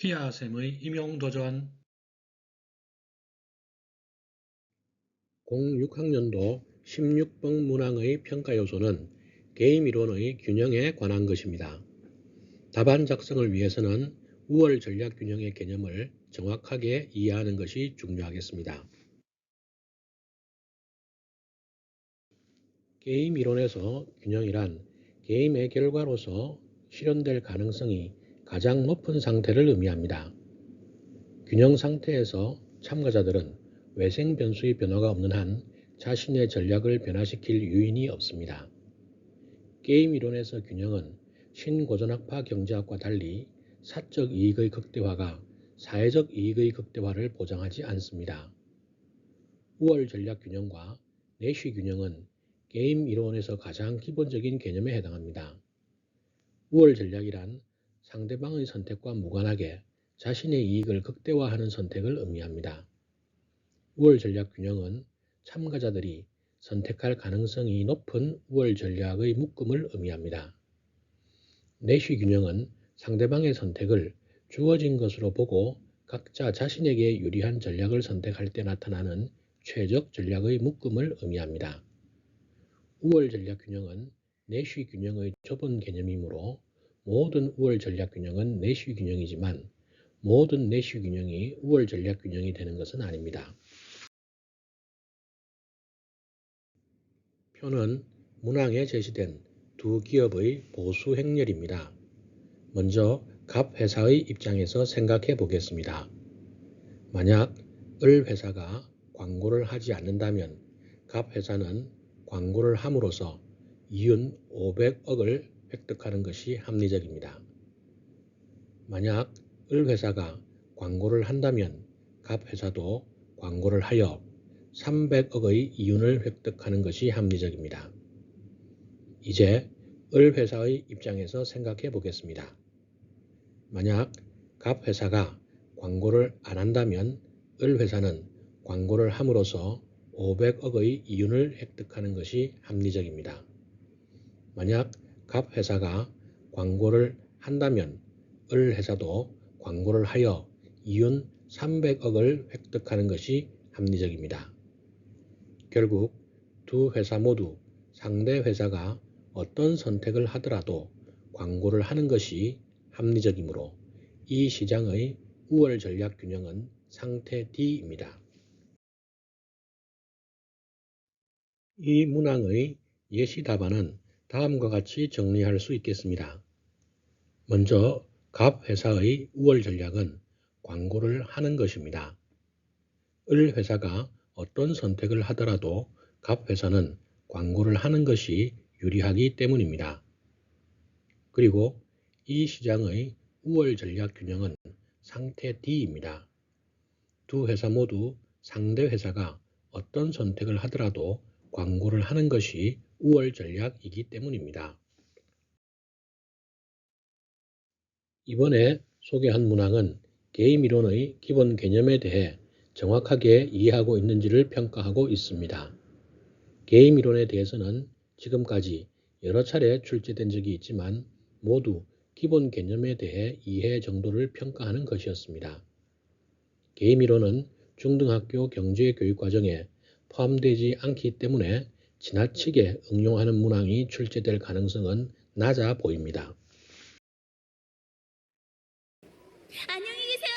최하샘의 임용도전 06학년도 16번 문항의 평가 요소는 게임 이론의 균형에 관한 것입니다. 답안 작성을 위해서는 우월 전략 균형의 개념을 정확하게 이해하는 것이 중요하겠습니다. 게임 이론에서 균형이란 게임의 결과로서 실현될 가능성이 가장 높은 상태를 의미합니다. 균형 상태에서 참가자들은 외생 변수의 변화가 없는 한 자신의 전략을 변화시킬 유인이 없습니다. 게임 이론에서 균형은 신고전학파 경제학과 달리 사적 이익의 극대화가 사회적 이익의 극대화를 보장하지 않습니다. 우월 전략 균형과 내쉬 균형은 게임 이론에서 가장 기본적인 개념에 해당합니다. 우월 전략이란 상대방의 선택과 무관하게 자신의 이익을 극대화하는 선택을 의미합니다. 우월 전략 균형은 참가자들이 선택할 가능성이 높은 우월 전략의 묶음을 의미합니다. 내쉬 균형은 상대방의 선택을 주어진 것으로 보고 각자 자신에게 유리한 전략을 선택할 때 나타나는 최적 전략의 묶음을 의미합니다. 우월 전략 균형은 내쉬 균형의 좁은 개념이므로 모든 우월 전략 균형은 내쉬 균형이지만 모든 내쉬 균형이 우월 전략 균형이 되는 것은 아닙니다. 표는 문항에 제시된 두 기업의 보수 행렬입니다. 먼저 갑 회사의 입장에서 생각해 보겠습니다. 만약 을 회사가 광고를 하지 않는다면 갑 회사는 광고를 함으로써 이윤 500억을 획득하는 것이 합리적입니다. 만약 을 회사가 광고를 한다면 갑 회사도 광고를 하여 300억의 이윤을 획득하는 것이 합리적입니다. 이제 을 회사의 입장에서 생각해 보겠습니다. 만약 갑 회사가 광고를 안 한다면 을 회사는 광고를 함으로써 500억의 이윤을 획득하는 것이 합리적입니다. 만약 갑 회사가 광고를 한다면 을 회사도 광고를 하여 이윤 300억을 획득하는 것이 합리적입니다. 결국 두 회사 모두 상대 회사가 어떤 선택을 하더라도 광고를 하는 것이 합리적이므로 이 시장의 우월 전략 균형은 상태 D입니다. 이 문항의 예시 답안은 다음과 같이 정리할 수 있겠습니다. 먼저 갑 회사의 우월 전략은 광고를 하는 것입니다. 을 회사가 어떤 선택을 하더라도 갑 회사는 광고를 하는 것이 유리하기 때문입니다. 그리고 이 시장의 우월 전략 균형은 상태 D입니다. 두 회사 모두 상대 회사가 어떤 선택을 하더라도 광고를 하는 것이 우월 전략이기 때문입니다. 이번에 소개한 문항은 게임 이론의 기본 개념에 대해 정확하게 이해하고 있는지를 평가하고 있습니다. 게임 이론에 대해서는 지금까지 여러 차례 출제된 적이 있지만 모두 기본 개념에 대해 이해 정도를 평가하는 것이었습니다. 게임 이론은 중등학교 경제 교육 과정에 포함되지 않기 때문에 지나치게 응용하는 문항이 출제될 가능성은 낮아 보입니다. 안녕히 계세요,